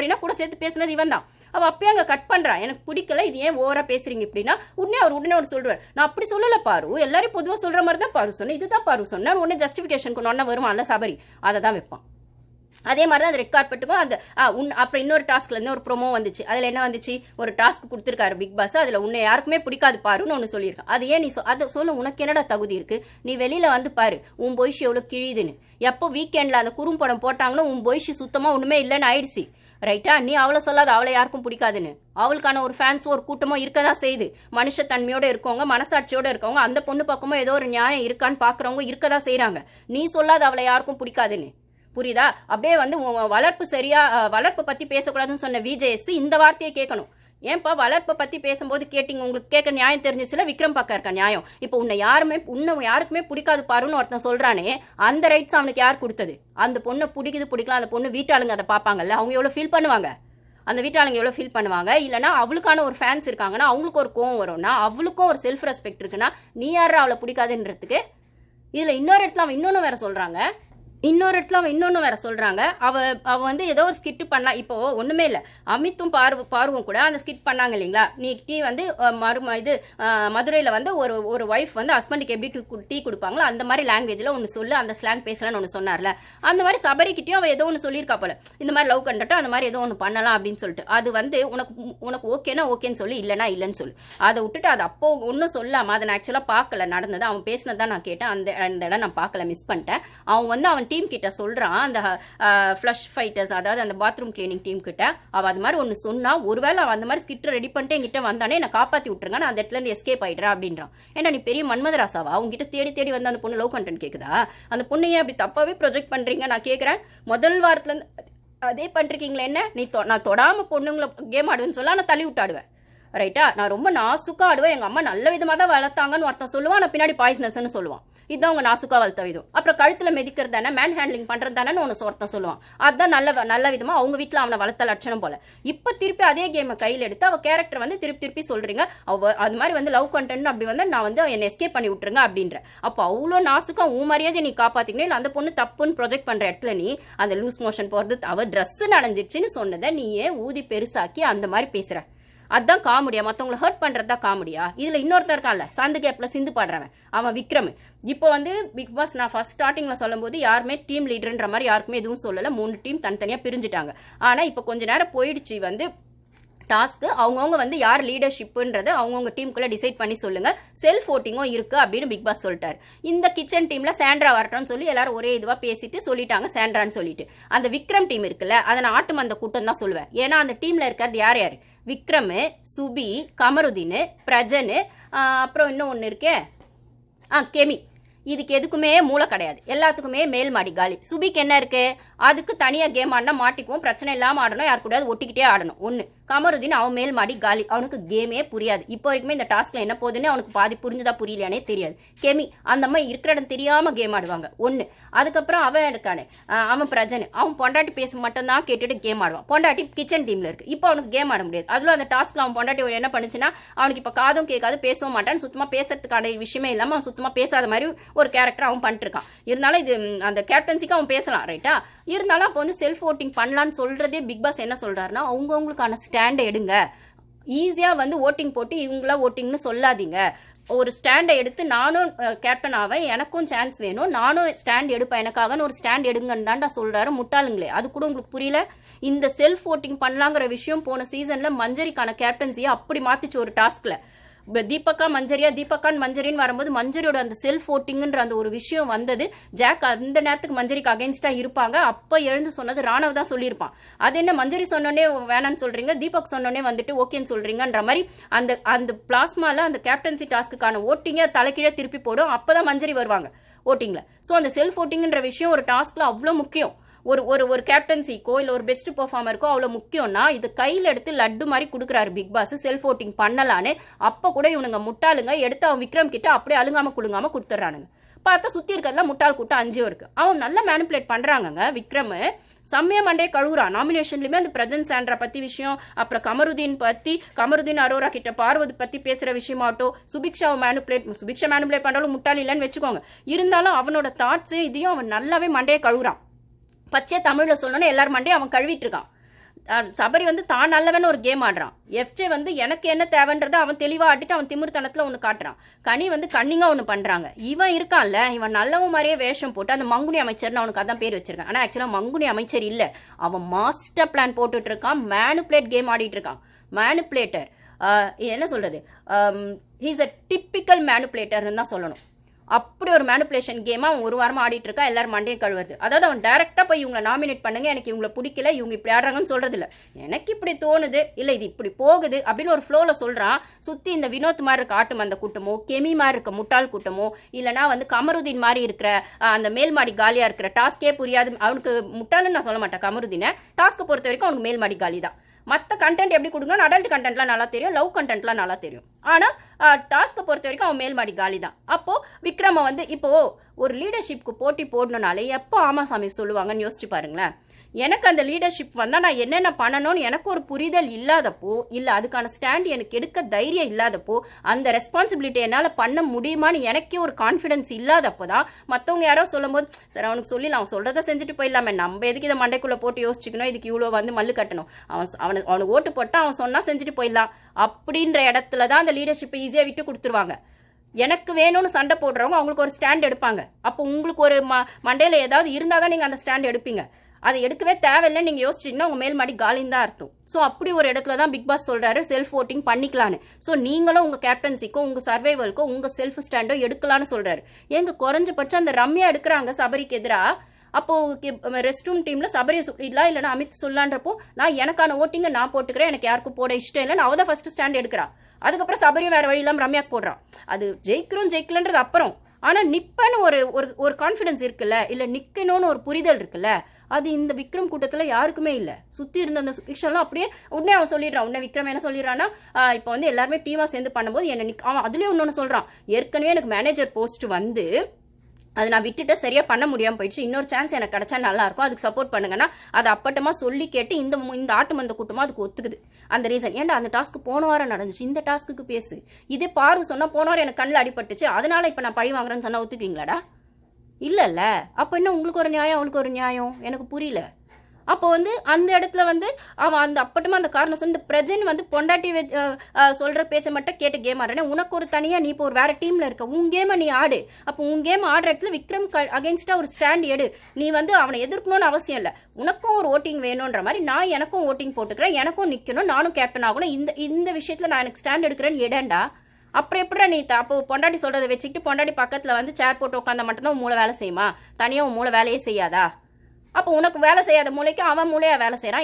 அப்படின்னா கூட சேர்த்து பேசுனது இவன் தான். அவள் அப்பயே அங்கே கட் பண்ணுறான் எனக்கு பிடிக்கல இது ஏன் ஓவராக பேசுறீங்க இப்படின்னா உடனே அவர் உடனே அவர் சொல்கிறார் நான் அப்படி சொல்லலை பாரு. எல்லாரும் பொதுவாக சொல்கிற மாதிரி தான் பாரு சொன்னேன். இதுதான் பாரு சொன்னேன். உடனே ஜஸ்டிஃபிகேஷன் கொண்டு வருவான்ல சபரி. அதை தான் வைப்பான். அதே மாதிரி தான் அந்த ரெட் கார்பெட்டுக்கும் அந்த உன் அப்புறம் இன்னொரு டாஸ்க்லேருந்து ஒரு ப்ரொமோ வந்துச்சு. அதில் என்ன வந்துச்சு? ஒரு டாஸ்க் கொடுத்துருக்காரு பிக் பாஸ் அதில் உன்னை யாருக்குமே பிடிக்காது பாருன்னு ஒன்று சொல்லியிருக்கேன். அது ஏன் நீ சொ- அதை சொல்ல உனக்கு என்னடா தகுதி இருக்குது நீ வெளியில் வந்து பாரு. உன் பொய்ஷி எவ்வளோ கிழிதுன்னு எப்போ வீக்கெண்டில் அந்த குறும்படம் போட்டாங்களோ உன் பொய்ஷி சுத்தமாக ஒன்றுமே இல்லைன்னு ஆயிடுச்சு. ரைட்டா நீ அவளை சொல்லாத அவளை யாருக்கும் பிடிக்காதுன்னு. அவளுக்கான ஒரு ஃபேன்ஸ் ஒரு கூட்டமோ இருக்கதா செய்யுது. மனுஷத்தன்மையோட இருக்கவங்க மனசாட்சியோட இருக்கவங்க அந்த பொண்ணு பக்கமும் ஏதோ ஒரு நியாயம் இருக்கான்னு பாக்குறவங்க இருக்கதா செய்கிறாங்க நீ சொல்லாத அவளை யாருக்கும் பிடிக்காதுன்னு. புரியுதா? அப்படியே வந்து உன் வளர்ப்பு சரியா வளர்ப்பு பத்தி பேசக்கூடாதுன்னு சொன்ன விஜேஎஸ் இந்த வார்த்தையை கேட்கணும். ஏன்பா வளர்ப்பை பற்றி பேசும்போது கேட்டிங்க? உங்களுக்கு கேட்க நியாயம் தெரிஞ்சிச்சுல? விக்ரம் பக்கம் இருக்க நியாயம். இப்போ உன்னை யாருமே உன்னை யாருக்குமே பிடிக்காது பாருன்னு ஒருத்தன் சொல்கிறானே அந்த ரைட்ஸ் அவனுக்கு யார் கொடுத்தது? அந்த பொண்ணை பிடிக்குது பிடிக்கலாம் அந்த பொண்ணு வீட்டாளுங்க அதை பார்ப்பாங்கல்ல அவங்க எவ்வளோ ஃபீல் பண்ணுவாங்க? அந்த வீட்டாளுங்க எவ்வளோ ஃபீல் பண்ணுவாங்க? இல்லைனா அவளுக்கான ஒரு ஃபேன்ஸ் இருக்காங்கன்னா அவங்களுக்கு ஒரு கோவம் வரும்னா அவளுக்கும் ஒரு செல்ஃப் ரெஸ்பெக்ட் இருக்குன்னா நீ யார் அவளை பிடிக்காதுன்றதுக்கு? இதில் இன்னொரு இடத்துல அவன் இன்னொன்று வேற சொல்கிறாங்க இன்னொரு இடத்துல அவன் இன்னொன்று வேற சொல்கிறாங்க அவ அவ வந்து ஏதோ ஒரு ஸ்கிட் பண்ணலாம் இப்போ ஒன்றுமே இல்லை. அமித்தும் பார்வ பார்வும் கூட அந்த ஸ்கிட் பண்ணாங்க இல்லைங்களா? நீ டீ வந்து மறு இது மதுரையில் வந்து ஒரு ஒரு ஒய்ஃப் வந்து ஹஸ்பண்டுக்கு எப்படி டீ கு- டீ கொடுப்பாங்களோ அந்த மாதிரி லாங்குவேஜில் ஒன்று சொல்லு அந்த ஸ்லாங் பேசலன்னு ஒன்று சொன்னார்ல. அந்த மாதிரி சபரிக்கிட்டையும் அவள் ஏதோ ஒன்று சொல்லியிருக்கா போல. இந்த மாதிரி லவ் கண்டட்டும் அந்த மாதிரி ஏதோ ஒன்று பண்ணலாம் அப்படின்னு சொல்லிட்டு. அது வந்து உனக்கு உனக்கு ஓகேனா ஓகேன்னு சொல்லி இல்லைனா இல்லைன்னு சொல்லு. அதை விட்டுட்டு அது அப்போ ஒன்றும் சொல்லாம அதை நான் ஆக்சுவலாக பார்க்கல நடந்தது அவன் பேசினது தான் நான் கேட்டேன். அந்த அந்த இடம் நான் பார்க்கல மிஸ் பண்ணிட்டேன். அவன் வந்து அவன் டீம் கிட்ட சொல்றான் அந்த ஃப்ளஷ் ஃபைட்டர்ஸ் அதாவது அந்த பாத்ரூம் கிளீனிங் டீம் கிட்ட. அவ அது மாதிரி ஒன்று சொன்னா ஒருவேளை அவன் அந்த மாதிரி ஸ்கிட்ட ரெடி பண்ணிட்டு என்கிட்ட வந்தானே என்னை காப்பாத்தி விட்டுருங்க நான் அந்த இடத்துல இருந்து எஸ்கேப் ஆயிடுறேன் அப்படின்றான். ஏன்னா நீ பெரிய மன்மதராசாவா உங்ககிட்ட தேடி தேடி வந்து அந்த பொண்ணு லவ் கண்டென்ட் கேக்குதா? அந்த பொண்ணு ஏன் அப்படி தப்பாவே ப்ரொஜெக்ட் பண்றீங்க? நான் கேட்குறேன் முதல் வாரத்துலேருந்து அதே பண்றீங்களே என்ன? நீ தொ- நான் தொடாம பொண்ணுங்களை கேம் ஆடுவேன்னு சொல்ல நான் தள்ளி விட்டு ஆடுவேன். ரைட்டா நான் ரொம்ப நாசுக்கா ஆடுவேன் எங்கள் அம்மா நல்ல விதமாக தான் வளர்த்தாங்கன்னு ஒருத்தன் சொல்லுவான். நான் பின்னாடி பாய்ஸ்னஸ்னு சொல்லுவான். இதுதான் உங்கள் நாசுக்கா வளர்த்த விதம். அப்புறம் கழுத்தில் மிதிக்கிறது தானே? மேன் ஹேண்ட்லிங் பண்ணுறது தானேன்னு ஒன்று ஒருத்தன் சொல்லுவான். அதுதான் நல்ல நல்ல விதமாக அவங்க வீட்டில் அவனை வளர்த்த லட்சணம் போல. இப்போ திருப்பி அதே கேமை கையில் எடுத்து அவள் கேரக்டர் வந்து திருப்பி திருப்பி சொல்கிறீங்க அவ அது மாதிரி வந்து லவ் கண்டென்ட் அப்படி வந்து நான் வந்து என்னை எஸ்கேப் பண்ணி விட்டுருங்க அப்படின்ற. அப்போ அவ்வளோ நாசுக்கா உன் மரியாதை நீ காப்பாற்றிக்கணும் இல்லை அந்த பொண்ணு தப்புன்னு ப்ரொஜெக்ட் பண்ணுற இடத்துல நீ அந்த லூஸ் மோஷன் போகிறது அவள் ட்ரெஸ்ஸு நனைஞ்சிடுச்சின்னு சொன்னதை நீ ஏன் ஊதி பெருசாக்கி அந்த மாதிரி பேசுகிறேன் அதுதான் காமெடியா மற்றவங்களை ஹர்ட் பண்ணுறது தான் காமெடியா? இதில் இன்னொருத்தர் இருக்கான்ல சந்து கேப்பில் சிந்து பாடுறவன் அவன் விக்ரம். இப்போ வந்து பிக் பாஸ் நான் ஃபர்ஸ்ட் ஸ்டார்டிங்ல சொல்லும்போது யாருமே டீம் லீடர்ன்ற மாதிரி யாருக்குமே எதுவும் சொல்லலை. மூணு டீம் தனித்தனியாக பிரிஞ்சுட்டாங்க. ஆனால் இப்போ கொஞ்ச நேரம் போயிடுச்சு வந்து டாஸ்க்கு அவங்கவுங்க வந்து யார் லீடர்ஷிப்புன்றது அவங்கவுங்க டீமுக்குள்ளே டிசைட் பண்ணி சொல்லுங்கள் செல்ஃப் ஓட்டிங்கும் இருக்குது அப்படின்னு பிக் பாஸ் சொல்லிட்டார். இந்த கிச்சன் டீமில் சாண்ட்ரா வரட்டும்னு சொல்லி எல்லாரும் ஒரே இதுவாக பேசிட்டு சொல்லிட்டாங்க சாண்ட்ரான்னு சொல்லிட்டு. அந்த விக்ரம் டீம் இருக்குல்ல அதை நான் ஆட்டு மந்த கூட்டம் தான் சொல்லுவேன். ஏன்னா அந்த டீமில் இருக்கிறது யார் யார்? விக்ரம் சுபி கமருதீன் பிரஜனு அப்புறம் இன்னும் ஒன்று இருக்கே. ஆ கெமி. இதுக்கு எதுக்குமே மூளை கிடையாது. எல்லாத்துக்குமே மேல் மாடி காலி. சுபிக்கு என்ன இருக்கு? அதுக்கு தனியாக கேம் ஆடினா மாட்டிக்குவோம். பிரச்சனை இல்லாமல் ஆடணும். யார் கூடயாவது ஒட்டிக்கிட்டே ஆடணும். ஒன்று கமருதீன் அவன் மேல் மாடி காலி. அவனுக்கு கேமே புரியாது. இப்போ வரைக்குமே இந்த டாஸ்க்கில் என்ன போகுதுன்னு அவனுக்கு பாதி புரிஞ்சுதா புரியலையானே தெரியாது. கெமி அந்த அம்மா இருக்கிற இடம் தெரியாமல் கேம் ஆடுவாங்க. ஒன்று அதுக்கப்புறம் அவன் இருக்கானே. அவன் பிரஜன். அவன் பொண்டாட்டி பேச மட்டும்தான் கேட்டுட்டு கேம் ஆடுவான். பொண்டாட்டி கிச்சன் டீமில் இருக்கு. இப்போ அவனுக்கு கேம் ஆட முடியாது. அதுல அந்த டாஸ்க்கில் அவன் பொண்டாட்டி என்ன பண்ணுச்சுன்னா அவனுக்கு இப்போ காதும் கேட்காது பேசவும் மாட்டான். சுத்தமாக பேசுறதுக்கான விஷயமே இல்லாமல் அவன் சுத்தமாக பேசாத மாதிரி ஒரு கேரக்டர் அவன் பண்ணிட்டுருக்கான். இருந்தாலும் இது அந்த கேப்டன்சிக்கு அவன் பேசலாம் ரைட்டா இருந்தாலும் அப்போ வந்து செல்ஃப் ஓட்டிங் பண்ணலான்னு சொல்கிறதே பிக் பாஸ் என்ன சொல்றாருன்னா அவங்கவுங்களுக்கான ஸ்டாண்டை எடுங்க. ஈஸியாக வந்து ஓட்டிங் போட்டு இவங்களா ஓட்டிங்னு சொல்லாதீங்க. ஒரு ஸ்டாண்டை எடுத்து நானும் கேப்டன் ஆவேன் எனக்கும் சான்ஸ் வேணும். நானும் ஸ்டாண்ட் எடுப்பேன் எனக்காகன்னு ஒரு ஸ்டாண்ட் எடுங்கன்னு தான்டா சொல்கிறாரு முட்டாளுங்களே. அது கூட உங்களுக்கு புரியல? இந்த செல்ஃப் ஓட்டிங் பண்ணலாங்கிற விஷயம் போன சீசனில் மஞ்சரிக்கான கேப்டன்சியை அப்படி மாற்றிச்சு ஒரு டாஸ்கில் தீபக்கா மஞ்சரியா? தீபக்கான் மஞ்சரின்னு வரும்போது மஞ்சரியோட அந்த செல்ஃப் ஓட்டிங்குன்ற அந்த ஒரு விஷயம் வந்தது. ஜாக் அந்த நேரத்துக்கு மஞ்சரிக்கு அகைன்ஸ்டா இருப்பாங்க. அப்போ எழுந்து சொன்னது ராணவ தான் சொல்லியிருப்பான். அது என்ன மஞ்சரி சொன்னோடனே வேணான்னு சொல்கிறீங்க தீபக் சொன்னோடனே வந்துட்டு ஓகேன்னு சொல்கிறீங்கன்ற மாதிரி அந்த அந்த பிளாஸ்மாவில் அந்த கேப்டன்சி டாஸ்க்குக்கான ஓட்டிங்க தலைக்கீழே திருப்பி போடும். அப்போ தான் மஞ்சரி வருவாங்க ஓட்டிங்கில் ஸோ அந்த செல்ஃப் ஓட்டிங்கிற விஷயம் ஒரு டாஸ்கில் அவ்வளோ முக்கியம். ஒரு ஒரு ஒரு கேப்டன்சிக்கோ இல்லை ஒரு பெஸ்ட் பெர்ஃபார்மருக்கோ அவ்வளோ முக்கியம்னா இது கையில் எடுத்து லட்டு மாதிரி கொடுக்குறாரு பிக் பாஸ் செல்ஃப் ஓட்டிங் பண்ணலான்னு. அப்போ கூட இவனுங்க முட்டாளுங்க எடுத்து அவன் விக்ரம் கிட்ட அப்படியே அழுங்காம குழுங்காம கொடுத்துட்றானுங்க பார்த்தா சுற்றி இருக்கிறதுல முட்டாள் கூட்டம் அஞ்சு இருக்கு அவன் நல்லா மேனிப்புலேட் பண்ணுறாங்கங்க விக்ரம். செம்மையா மண்டே கழுவுறான் நாமினேஷன்லேயுமே அந்த பிரஜன் சாண்ட்ரா பற்றி விஷயம் அப்புறம் கமருதீன் பற்றி கமருதீன் அரோரா கிட்ட பார்வதி பற்றி பேசுகிற விஷயமாட்டும் சுபிக்ஷாவை மேனுப்புலேட் சுபிக்ஷா மேனுப்புலேட் பண்ணுறாலும் முட்டாளி இல்லைன்னு வச்சுக்கோங்க. இருந்தாலும் அவனோட தாட்ஸ் இதையும் அவன் நல்லாவே மண்டையை கழுவுறான். பச்சையாக தமிழில் சொல்லணும்னு எல்லார் மண்டையும் அவன் கழுவிட்டு இருக்கான் சபரி வந்து தான் நல்லவன் ஒரு கேம் ஆடுறான். எஃப்ஜே வந்து எனக்கு என்ன தேவைன்றதை அவன் தெளிவாக ஆட்டிட்டு அவன் திமிர்த்தனத்தில் ஒன்று காட்டுறான். கனி வந்து கன்னிங்காக ஒன்று பண்ணுறாங்க இவன் இருக்கான்ல இவன் நல்லவன் மாதிரியே வேஷம் போட்டு அந்த மங்குனி அமைச்சர்னு அவனுக்கு அதான் பேர் வச்சிருக்கான். ஆனால் ஆக்சுவலாக மங்குனி அமைச்சர் இல்லை. அவன் மாஸ்டர் பிளான் போட்டுட்டு இருக்கான் மேனுப்ளேட் கேம் ஆடிட்டு இருக்கான் மேனுப்ளேட்டர் என்ன சொல்கிறது ஹீஸ் அ டிப்பிக்கல் மேனுப்ளேட்டர்னு தான் சொல்லணும். அப்படி ஒரு மேனுப்புலேஷன் கேம் அவன் ஒரு வாரமாக ஆடிட்டு இருக்கா எல்லாரும் மண்டையும் கழுவுறது. அதாவது அவன் டைரக்டா போய் இவங்களை நாமினேட் பண்ணுங்க எனக்கு இவங்களை பிடிக்கல இவங்க இப்படி ஆடுறாங்கன்னு சொல்றது இல்லை எனக்கு இப்படி தோணுது இல்லை இது இப்படி போகுது அப்படின்னு ஒரு ஃப்ளோவில் சொல்றான். சுத்தி இந்த வினோத் மாதிரி இருக்க ஆட்டும் அந்த கூட்டமோ கெமி மாதிரி இருக்க முட்டாள் கூட்டமோ இல்லைனா வந்து கமருதீன் மாதிரி இருக்கிற அந்த மேல்மாடி காலியா இருக்கிற டாஸ்கே புரியாது. அவனுக்கு முட்டாளுன்னு நான் சொல்ல மாட்டேன் கமருதீனை. டாஸ்க்கு பொறுத்த வரைக்கும் அவனுக்கு மேல்மாடி காலி தான் மற்ற கண்டென்ட் எப்படி கொடுக்கணும் அடல்ட் கண்டென்ட்லாம் நல்லா தெரியும் லவ் கண்டென்ட்லாம் நல்லா தெரியும். ஆனால் டாஸ்க்கை பொறுத்த வரைக்கும் அவன் மேல்மாடி காலி தான் அப்போது விக்ரமை வந்து இப்போது ஒரு லீடர்ஷிப்க்கு போட்டி போடணுனாலே எப்போ ஆமாசாமி சொல்லுவாங்கன்னு யோசிச்சு பாருங்களேன். எனக்கு அந்த லீடர்ஷிப் வந்தால் நான் என்னென்ன பண்ணணும்னு எனக்கு ஒரு புரிதல் இல்லாதப்போ இல்லை அதுக்கான ஸ்டாண்ட் எனக்கு எடுக்க தைரியம் இல்லாதப்போ அந்த ரெஸ்பான்சிபிலிட்டி என்னால் பண்ண முடியுமான்னு எனக்கே ஒரு கான்ஃபிடன்ஸ் இல்லாதப்போ தான் மற்றவங்க யாரோ சொல்லும்போது சார் அவனுக்கு சொல்லி அவன் சொல்கிறத செஞ்சுட்டு போயிடலாமே. நம்ம எதுக்கு இதை மண்டைக்குள்ளே போட்டு யோசிச்சுக்கணும்? இதுக்கு இவ்வளோ வந்து மல்லு கட்டணும். அவன் அவனுக்கு அவனுக்கு ஓட்டு போட்டால் அவன் சொன்னால் செஞ்சுட்டு போயிடலாம். அப்படின்ற இடத்துல தான் அந்த லீடர்ஷிப்பை ஈஸியாக விட்டு கொடுத்துருவாங்க. எனக்கு வேணும்னு சண்டை போடுறவங்க அவங்களுக்கு ஒரு ஸ்டாண்ட் எடுப்பாங்க. அப்போ உங்களுக்கு ஒரு ம மண்டையில் ஏதாவது இருந்தால் தான் நீங்கள் அந்த ஸ்டாண்ட் எடுப்பீங்க. அதை எடுக்கவே தேவையில்லை நீங்கள் யோசிச்சிங்கன்னா உங்கள் மேல் மாடி காலின்னு தான் அர்த்தம். ஸோ அப்படி ஒரு இடத்துல தான் பிக் பாஸ் சொல்கிறாரு செல்ஃப் ஓட்டிங் பண்ணிக்கலான்னு. ஸோ நீங்களும் உங்கள் கேப்டன்சிக்கோ உங்கள் சர்வைவல்க்கோ உங்கள் செல்ஃப் ஸ்டாண்டோ எடுக்கலான்னு சொல்கிறாரு எங்கள் குறைஞ்சபட்சம் அந்த ரம்யா எடுக்கிறாங்க சபரிக்கு எதிராக அப்போ ரெஸ்ட் ரூம் டீமில் சபரியை சொல்லலாம் இல்லைன்னா அமித் சொல்லான்றப்போ நான் எனக்கான ஓட்டிங்கை நான் போட்டுக்கிறேன் எனக்கு யாருக்கும் போட இஷ்டம் இல்லைன்னு அவள் தான் ஃபஸ்ட்டு ஸ்டாண்ட் எடுக்கிறா. அதுக்கப்புறம் சபரியும் வேறு வழி இல்லாமல் ரம்யாக்கு போடுறான் அது ஜெயிக்கிறோம் ஜெயிக்கலன்றது அப்புறம். ஆனால் நிப்பன்னு ஒரு ஒரு ஒரு கான்ஃபிடன்ஸ் இருக்குல்ல இல்லை நிற்கணும்னு ஒரு புரிதல் இருக்குல்ல அது இந்த விக்ரம் கூட்டத்தில் யாருக்குமே இல்லை. சுற்றி இருந்த அந்த விஷயம்லாம் அப்படியே உடனே அவன் சொல்லிடுறான். உடனே விக்ரம் என்ன சொல்லிடுறான்னா இப்போ வந்து எல்லாருமே டீமாக சேர்ந்து பண்ணும்போது என்ன நிக்க அவன் அதுலேயே இன்னொன்று சொல்கிறான் ஏற்கனவே எனக்கு மேனேஜர் போஸ்ட் வந்து அது நான் விட்டுட்டு சரியாக பண்ண முடியாமல் போயிடுச்சு. இன்னொரு சான்ஸ் எனக்கு கிடைச்சா நல்லா இருக்கும். அதுக்கு சப்போர்ட் பண்ணுங்கன்னா அதை அப்பட்டமாக சொல்லி கேட்டு இந்த இந்த ஆட்டு மந்த கூட்டமாக அதுக்கு ஒத்துக்குது. அந்த ரீசன் ஏன்டா அந்த டாஸ்க்கு போன வாரம் நடந்துச்சு? இந்த டாஸ்க்கு பேசு. இதே பார்வை சொன்னால் போன வாரம் எனக்கு கண்ணில் அடிபட்டுச்சு. அதனால் இப்போ நான் பழி வாங்குறேன்னு சொன்னால் ஒத்துக்குவீங்களாடா? இல்லைல்ல. அப்போ என்ன உங்களுக்கு ஒரு நியாயம் அவளுக்கு ஒரு நியாயம்? எனக்கு புரியல. அப்போ வந்து அந்த இடத்துல வந்து அவன் அந்த அப்பட்டமா அந்த காரணம் சொல்லி இந்த பிரஜன் வந்து பொண்டாட்டி வெ- சொல்கிற பேச்சை மட்டும் கேட்டு கேம் ஆடுறேன். உனக்கு ஒரு தனியாக நீ இப்போ ஒரு வேறு டீமில் இருக்க. உன் கேமை நீ ஆடு. அப்போ உன் கேம் ஆடுற இடத்துல விக்ரம் அகைன்ஸ்டா ஒரு ஸ்டாண்ட் எடு. நீ வந்து அவனை எதிர்க்கணும்னு அவசியம் இல்லை. உனக்கும் ஒரு ஓட்டிங் வேணுன்ற மாதிரி நான் எனக்கும் ஓட்டிங் போட்டுக்கிறேன். எனக்கும் நிற்கணும் நானும் கேப்டன் ஆகணும். இந்த இந்த விஷயத்தில் நான் எனக்கு ஸ்டாண்ட் எடுக்கிறேன்னு இடேன்டா. அப்புறம் எப்படிடா நீ அப்போ பொண்டாட்டி சொல்றதை வச்சுக்கிட்டு பொண்டாட்டி பக்கத்துல வந்து சேர் போட்டு உட்காந்தா மட்டும்தான் மூளை வேலை செய்யுமா? தனியாக உன் மூளை வேலையே செய்யாதா? அப்போ உனக்கு வேலை செய்யாத மூளைக்கு அவன் மூளையாக வேலை செய்கிறான்